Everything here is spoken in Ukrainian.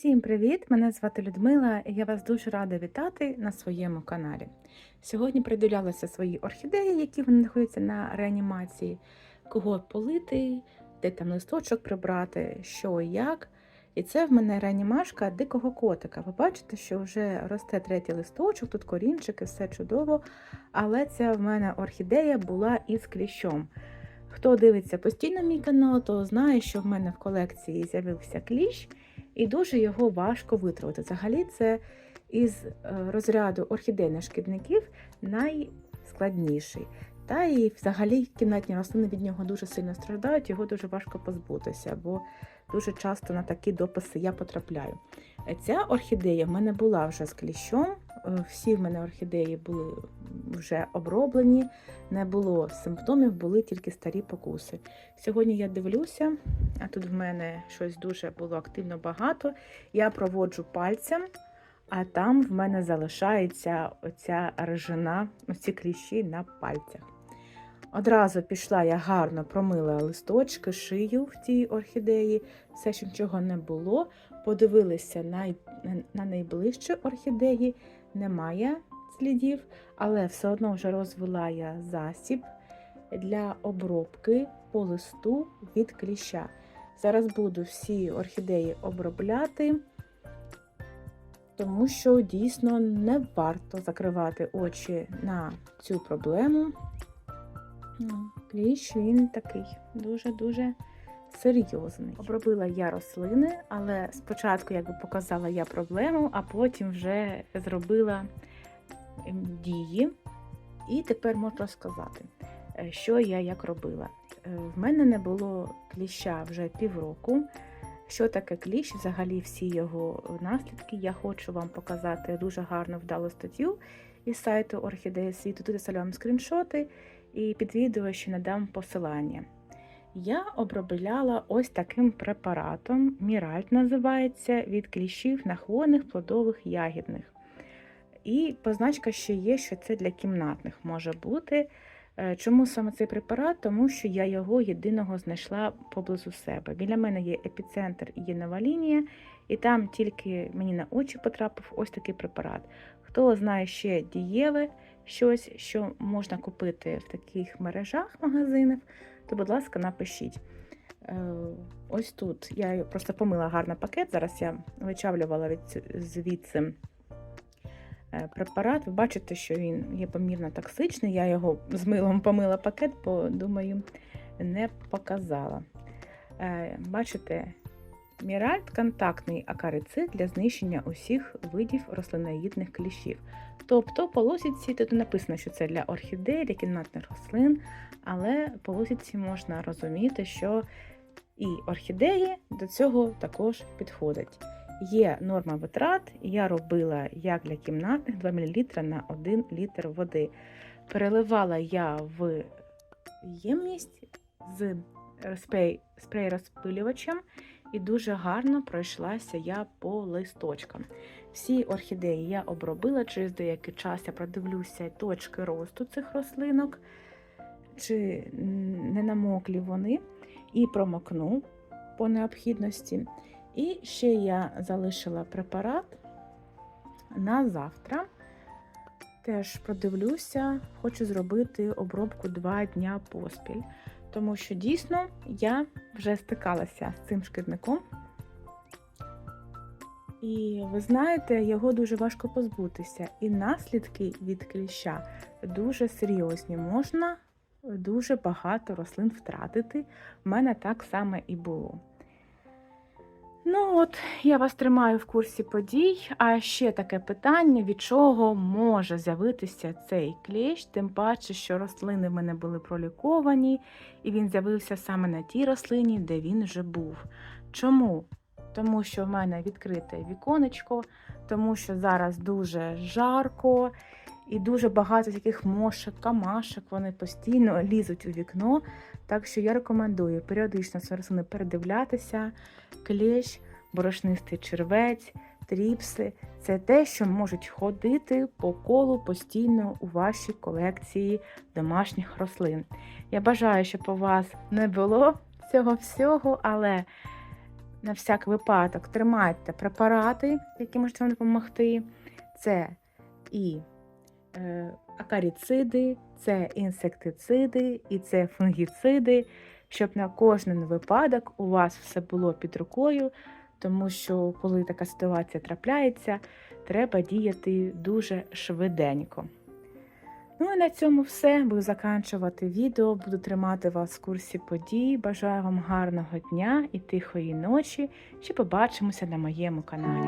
Всім привіт! Мене звати Людмила і я вас дуже рада вітати на своєму каналі. Сьогодні приділялася свої орхідеї, які вони знаходяться на реанімації, кого полити, де там листочок прибрати, що і як. І це в мене реанімашка дикого котика. Ви бачите, що вже росте третій листочок, тут корінчики, все чудово. Але ця в мене орхідея була із кліщом. Хто дивиться постійно мій канал, то знає, що в мене в колекції з'явився кліщ, і дуже його важко витравити. Взагалі, це із е, розряду орхідейних шкідників найскладніший. Та і взагалі кімнатні рослини від нього дуже сильно страждають, його дуже важко позбутися, бо дуже часто на такі дописи я потрапляю. Ця орхідея в мене була вже з кліщом. е, Всі в мене орхідеї були вже оброблені, не було симптомів, були тільки старі покуси. Сьогодні я дивлюся, а тут в мене щось дуже було активно багато. Я проводжу пальцем, а там в мене залишається оця режина, оці кліщі на пальцях. Одразу пішла я гарно промила листочки, шию в тій орхідеї, все, що нічого не було. Подивилися на, на найближчі орхідеї, немає слідів, але все одно вже розвела я засіб для обробки по листу від кліща. Зараз буду всі орхідеї обробляти, тому що дійсно не варто закривати очі на цю проблему. Ну, Кліщ він такий дуже-дуже серйозний. Обробила я рослини, але спочатку якби показала я проблему, а потім вже зробила дії. І тепер можу розказати, е, що я як робила. Е, В мене не було кліща вже півроку. Що таке кліщ? Взагалі всі його наслідки. Я хочу вам показати дуже гарно вдалу статтю із сайту Орхідея світу. Тут я вам скріншоти і під відео ще надам посилання. Я обробляла ось таким препаратом, Міральт називається, від кліщів на хвойних, плодових, ягідних. І позначка ще є, що це для кімнатних може бути. Е, Чому саме цей препарат? Тому що я його єдиного знайшла поблизу себе. Біля мене є епіцентр і є нова лінія, і там тільки мені на очі потрапив ось такий препарат. Хто знає ще дієве щось, що можна купити в таких мережах магазинів, то, будь ласка, напишіть. Е, Ось тут я просто помила гарно пакет. Зараз я вичавлювала від звідси препарат. Ви бачите, що він є помірно токсичний. Я його з милом помила пакет, бо думаю, не показала. Е, Бачите, Міральт контактний акарицид для знищення усіх видів рослиноїдних кліщів. Тобто по лосіці тут написано, що це для орхідей, для кімнатних рослин, але по лосіці можна розуміти, що і орхідеї до цього також підходять. Є норма витрат, я робила як для кімнатних 2 мл на 1 літр води. Переливала я в ємність з спрей, спрей-розпилювачем і дуже гарно пройшлася я по листочкам. Всі орхідеї я обробила, через деякий час я продивлюся точки росту цих рослинок, чи не намоклі вони, і промокну по необхідності. І ще я залишила препарат на завтра. Теж продивлюся, хочу зробити обробку 2 дня поспіль, тому що дійсно я вже стикалася з цим шкідником. І ви знаєте, його дуже важко позбутися. І наслідки від кліща дуже серйозні. Можна дуже багато рослин втратити. В мене так само і було. Ну от, я вас тримаю в курсі подій. А ще таке питання: від чого може з'явитися цей кліщ, тим паче, що рослини в мене були проліковані, і він з'явився саме на тій рослині, де він вже був. Чому? Тому що в мене відкрите віконечко, тому що зараз дуже жарко і дуже багато таких мошок, камашок, вони постійно лізуть у вікно. Так що я рекомендую періодично свої рослини передивлятися, клещ, борошнистий червець, тріпси це те, що можуть ходити по колу постійно у вашій колекції домашніх рослин. Я бажаю, щоб у вас не було цього всього, але на всяк випадок тримайте препарати, які можуть вам допомогти. Це і акаріциди, це інсектициди, і це фунгіциди, щоб на кожен випадок у вас все було під рукою, тому що коли така ситуація трапляється, треба діяти дуже швиденько. Ну і на цьому все. Буду заканчувати відео, буду тримати вас в курсі подій. Бажаю вам гарного дня і тихої ночі. Ще побачимося на моєму каналі.